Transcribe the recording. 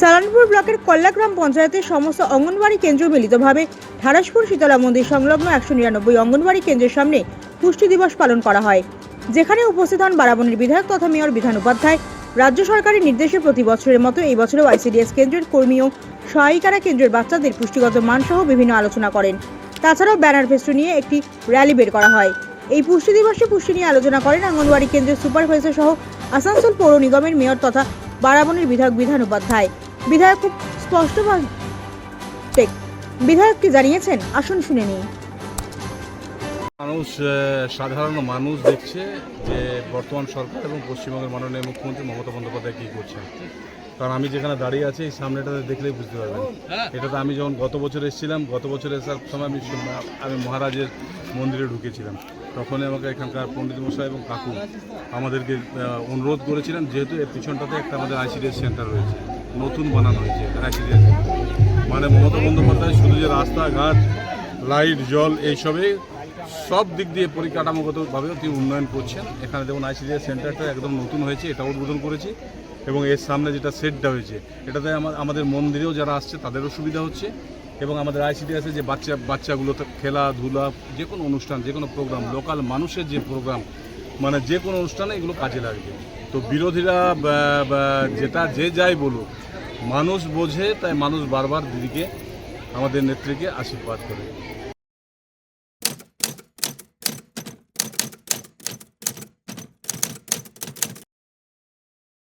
সালানপুর ব্লকের কল্লাগ্রাম পঞ্চায়েতের সমস্ত অঙ্গনবাড়ি কেন্দ্র মিলিতভাবে ধারাসপুর শীতলা মন্দির সংলগ্ন একশো নিরানব্বই অঙ্গনবাড়ি কেন্দ্রের সামনে পুষ্টি দিবস পালন করা হয়। যেখানে উপস্থিত হন বারাবণীর বিধায়ক তথা মেয়র বিধান উপাধ্যায়। রাজ্য সরকারের নির্দেশে প্রতি বছরের মতো এই বছরেও আইসিডিএস কেন্দ্রের কর্মী ও সহায়িকারা কেন্দ্রের বাচ্চাদের পুষ্টিগত মানসহ বিভিন্ন আলোচনা করেন। তাছাড়াও ব্যানার ফেস্টু নিয়ে একটি র্যালি বের করা হয়। এই পুষ্টি দিবসে পুষ্টি নিয়ে আলোচনা করেন অঙ্গনওয়াড়ি কেন্দ্রের সুপারভাইজার সহ আসানসোল পৌর নিগমের মেয়র তথা বারাবণীর বিধায়ক বিধান উপাধ্যায়। বিধায়ক খুব স্পষ্ট বিধায়ককে জানিয়েছেন? আসুন শুনে নিন মানুষ সাধারণ মানুষ দেখছে যে বর্তমান সরকার এবং পশ্চিমবঙ্গের মাননীয় মুখ্যমন্ত্রী মমতা বন্দ্যোপাধ্যায় কী করছেন। কারণ আমি যেখানে দাঁড়িয়ে আছি, এই সামনেটাতে দেখলেই বুঝতে পারবেন। এটাতে আমি যখন গত বছর এসেছিলাম, গত বছর এসার সময় আমি আমি মহারাজের মন্দিরে ঢুকেছিলাম। তখনই আমাকে এখানকার পণ্ডিত মশাই এবং কাকু আমাদেরকে অনুরোধ করেছিলেন, যেহেতু এর পিছনটাতে একটা আমাদের আইসিডিএস সেন্টার রয়েছে। নতুন বানানো হয়েছে। আইসিডিএস মানে মমতা বন্দ্যোপাধ্যায় শুধু যে রাস্তাঘাট, লাইট, জল, এইসবে সব দিক দিয়ে পরিকাঠামোগতভাবেও তিনি উন্নয়ন করছেন। এখানে যেমন আইসিডিএস সেন্টারটা একদম নতুন হয়েছে, এটা উদ্বোধন করেছি এবং এর সামনে যেটা সেটটা হয়েছে, এটাতে আমা- আমাদের মন্দিরেও যারা আসছে তাদেরও সুবিধা হচ্ছে এবং আমাদের আইসিডিএসে যে বাচ্চা, বাচ্চাগুলো খেলাধুলা, যে কোনো অনুষ্ঠান, যে কোনো প্রোগ্রাম লোকাল মানুষের যে প্রোগ্রাম মানে যে কোনো অনুষ্ঠানে এগুলো কাজে লাগবে। তো বিরোধীরা যেটা যে যাই বলুক মানুষ বোঝে তাই মানুষ বারবার দিদিকে আমাদের নেত্রীকে আশীর্বাদ করে।